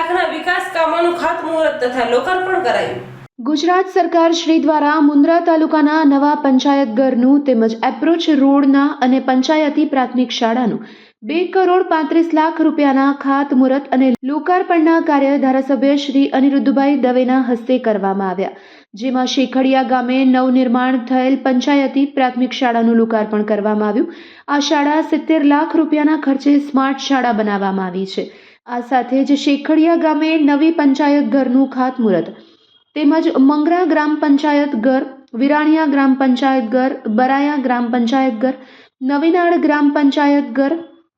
લાખના વિકાસ કામોનું ખાતમુહૂર્ત તથા લોકાર્પણ કરાયું. ગુજરાત સરકાર શ્રી દ્વારા મુન્દ્રા તાલુકાના નવા પંચાયત ઘરનું તેમજ એપ્રોચ રોડના અને પંચાયતી પ્રાથમિક શાળાનું બે કરોડ પાંત્રીસ લાખ રૂપિયાના ખાતમુહૂર્ત અને લોકાર્પણના કાર્ય ધારાસભ્ય શ્રી અનિરુદ્ધભાઈ દવેના હસ્તે કરવામાં આવ્યા, જેમાં શેખડિયા ગામે નવનિર્માણ થયેલ પંચાયતી પ્રાથમિક શાળાનું લોકાર્પણ કરવામાં આવ્યું. આ શાળા સિત્તેર લાખ રૂપિયાના ખર્ચે સ્માર્ટ શાળા બનાવવામાં આવી છે. આ સાથે જ શેખડિયા ગામે નવી પંચાયત ઘરનું ખાતમુહૂર્ત. તેમજ મંગરા ગ્રામ પંચાયત ઘર, વિરાણિયા ગ્રામ પંચાયત ઘર, બરાયા ગ્રામ પંચાયત ઘર, નવીનાળ ગ્રામ પંચાયત ઘર.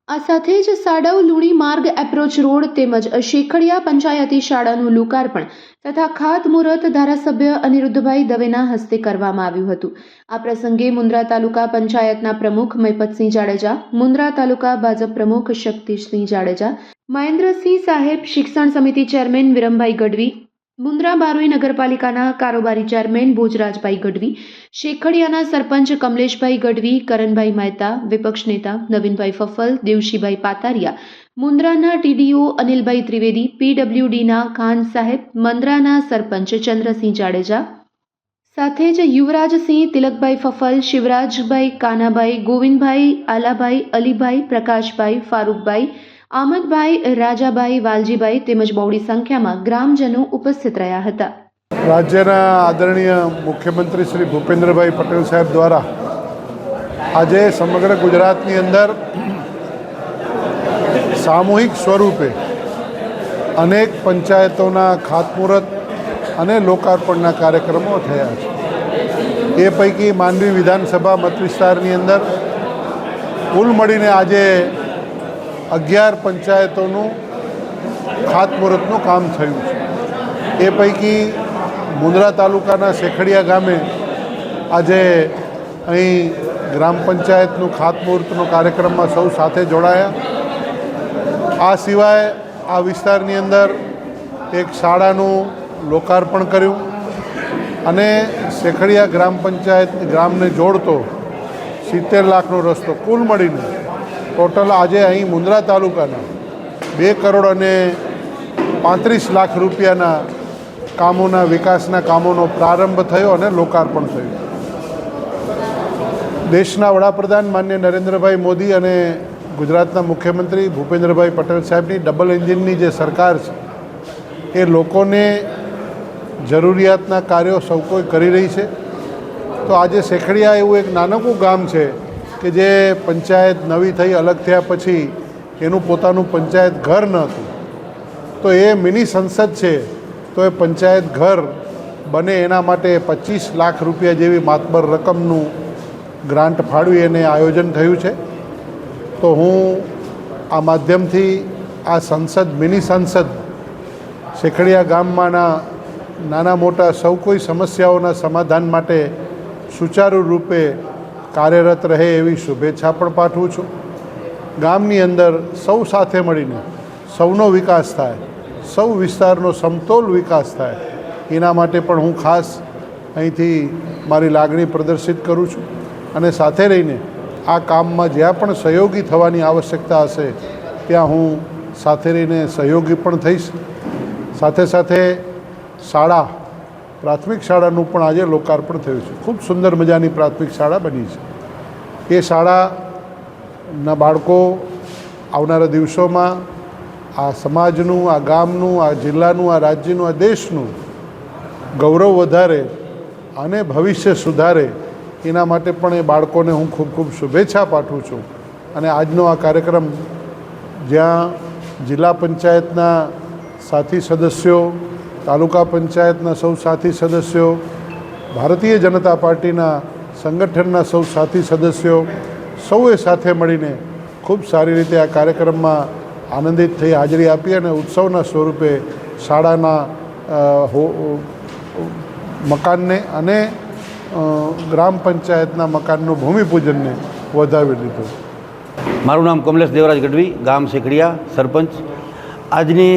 આ સાથે જ સાડવ લુણી માર્ગ એપ્રોચ રોડ તેમજ શેખડિયા પંચાયતી શાળાનું લોકાર્પણ તથા ખાતમુહૂર્ત ધારાસભ્ય અનિરુદ્ધભાઈ દવેના હસ્તે કરવામાં આવ્યું હતું. આ પ્રસંગે મુન્દ્રા તાલુકા પંચાયતના પ્રમુખ મૈપતસિંહ જાડેજા, મુન્દ્રા તાલુકા ભાજપ પ્રમુખ શક્તિસિંહ જાડેજા મહેન્દ્રસિંહ સાહેબ શિક્ષણ સમિતિ ચેરમેન વિરમભાઈ ગઢવી, મુન્દ્રા બારોઈ નગરપાલિકાના કારોબારી ચેરમેન ભોજરાજભાઈ ગઢવી, શેખડિયાના સરપંચ કમલેશભાઈ ગઢવી, કરણભાઈ મહેતા, વિપક્ષ નેતા નવીનભાઈ ફફલ, દેવશીભાઈ પાતારિયા, મુન્દ્રાના ટીડીઓ અનિલભાઈ ત્રિવેદી, પીડબ્લ્યુડીના ખાન સાહેબ, મંદ્રાના સરપંચ ચંદ્રસિંહ જાડેજા. સાથે જ યુવરાજસિંહ, તિલકભાઈ ફફલ, શિવરાજભાઈ કાનાભાઈ, ગોવિંદભાઈ આલાભાઈ, અલીભાઈ, પ્રકાશભાઈ, ફારૂકભાઈ આમદભાઈ રાજાભાઈ, વાલજીભાઈ તેમજ બહોળી સંખ્યામાં ગ્રામજનો ઉપસ્થિત રહ્યા હતા. રાજ્યના આદરણીય મુખ્યમંત્રી શ્રી ભૂપેન્દ્રભાઈ પટેલ સાહેબ દ્વારા આજે સમગ્ર ગુજરાતની અંદર સામૂહિક સ્વરૂપે અનેક પંચાયતોના ખાતમુહૂર્ત અને લોકાર્પણના કાર્યક્રમો થયા છે. એ પૈકી માંડવી વિધાનસભા મત વિસ્તારની અંદર કુલ મળીને આજે અગિયાર પંચાયતોનું ખાતમુહૂર્તનું કામ થયું છે. એ પૈકી મુન્દ્રા તાલુકાના શેખડિયા ગામે આજે અહીં ગ્રામ પંચાયતનું ખાતમુહૂર્તનો કાર્યક્રમમાં સૌ સાથે જોડાયા. આ સિવાય આ વિસ્તારની અંદર એક શાળાનું લોકાર્પણ કર્યું અને શેખડિયા ગ્રામ પંચાયત ગ્રામને જોડતો સિત્તેર લાખનો રસ્તો કુલ મળીને ટોટલ આજે અહીં મુન્દ્રા તાલુકાના બે કરોડ અને પાંત્રીસ લાખ રૂપિયાના કામોના વિકાસના કામોનો પ્રારંભ થયો અને લોકાર્પણ થયું. દેશના વડાપ્રધાન માન્ય નરેન્દ્રભાઈ મોદી અને ગુજરાતના મુખ્યમંત્રી ભૂપેન્દ્રભાઈ પટેલ સાહેબની ડબલ એન્જિનની જે સરકાર છે, એ લોકોને જરૂરિયાતના કાર્યો સૌ કોઈ કરી રહી છે. તો આજે શેખડિયા એવું એક નાનકું ગામ છે કે જે પંચાયત નવી થઈ, અલગ થયા પછી એનું પોતાનું પંચાયત ઘર ન હતું. તો એ મિની સંસદ છે, તો એ પંચાયત ઘર બને એના માટે પચીસ લાખ રૂપિયા જેવી માતબર રકમનું ગ્રાન્ટ ફાળવી એને આયોજન થયું છે. તો હું આ માધ્યમથી આ સંસદ, મિની સંસદ શેખડિયા ગામમાંના નાના મોટા સૌ કોઈ સમસ્યાઓના સમાધાન માટે સુચારુ રૂપે કાર્યરત રહે એવી શુભેચ્છા પણ પાઠવું છું. ગામની અંદર સૌ સાથે મળીને સૌનો વિકાસ થાય, સૌ વિસ્તારનો સમતોલ વિકાસ થાય, એના માટે પણ હું ખાસ અહીંથી મારી લાગણી પ્રદર્શિત કરું છું. અને સાથે રહીને આ કામમાં જ્યાં પણ સહયોગી થવાની આવશ્યકતા હશે, ત્યાં હું સાથે રહીને સહયોગી પણ થઈશ. સાથે સાથે શાળા પ્રાથમિક શાળાનું પણ આજે લોકાર્પણ થયું છે. ખૂબ સુંદર મજાની પ્રાથમિક શાળા બની છે. એ શાળાના બાળકો આવનારા દિવસોમાં આ સમાજનું, આ ગામનું, આ જિલ્લાનું, આ રાજ્યનું, આ દેશનું ગૌરવ વધારે અને ભવિષ્ય સુધારે એના માટે પણ એ બાળકોને હું ખૂબ ખૂબ શુભેચ્છા પાઠવું છું. અને આજનો આ કાર્યક્રમ જ્યાં જિલ્લા પંચાયતના સાથી સદસ્યો તાલુકા પંચાયતના સૌ સાથી સદસ્યો, ભારતીય જનતા પાર્ટીના સંગઠનના સૌ સાથી સદસ્યો, સૌએ સાથે મળીને ખૂબ સારી રીતે આ કાર્યક્રમમાં આનંદિત થઈ હાજરી આપી અને ઉત્સવના સ્વરૂપે શાળાના મકાનને અને ગ્રામ પંચાયતના મકાનનું ભૂમિપૂજનને વધાવી દીધું. મારું નામ કમલેશ દેવરાજ ગઢવી, ગામ શેખડિયા, સરપંચ. આજની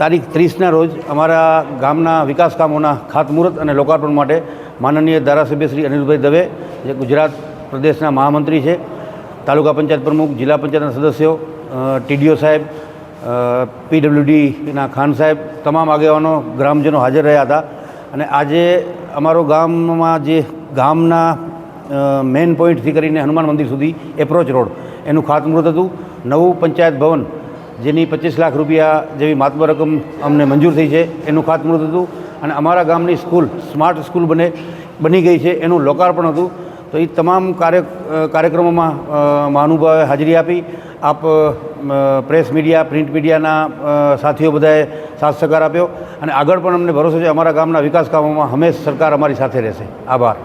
તારીખ ત્રીસના રોજ અમારા ગામના વિકાસ કામોના ખાતમુહૂર્ત અને લોકાર્પણ માટે માનનીય ધારાસભ્ય શ્રી અનિલભાઈ દવે, જે ગુજરાત પ્રદેશના મહામંત્રી છે, તાલુકા પંચાયત પ્રમુખ, જિલ્લા પંચાયતના સદસ્યો ટીડીઓ સાહેબ પીડબ્લ્યુડીના ખાન સાહેબ, તમામ આગેવાનો, ગ્રામજનો હાજર રહ્યા હતા. અને આજે અમારો ગામમાં જે ગામના મેઇન પોઈન્ટથી કરીને હનુમાન મંદિર સુધી એપ્રોચ રોડ, એનું ખાતમુહૂર્ત હતું. નવું પંચાયત ભવન જેની પચીસ લાખ રૂપિયા જેવી માતબર રકમ અમને મંજૂર થઈ છે, એનું ખાતમુહૂર્ત હતું. અને અમારા ગામની સ્કૂલ, સ્માર્ટ સ્કૂલ બને, બની ગઈ છે, એનું લોકાર્પણ હતું. તો એ તમામ કાર્ય કાર્યક્રમોમાં મહાનુભાવે હાજરી આપી. આપ પ્રેસ મીડિયા, પ્રિન્ટ મીડિયાના સાથીઓ બધાએ સાથ સહકાર આપ્યો. અને આગળ પણ અમને ભરોસો છે, અમારા ગામના વિકાસ કામોમાં હંમેશ સરકાર અમારી સાથે રહેશે. આભાર.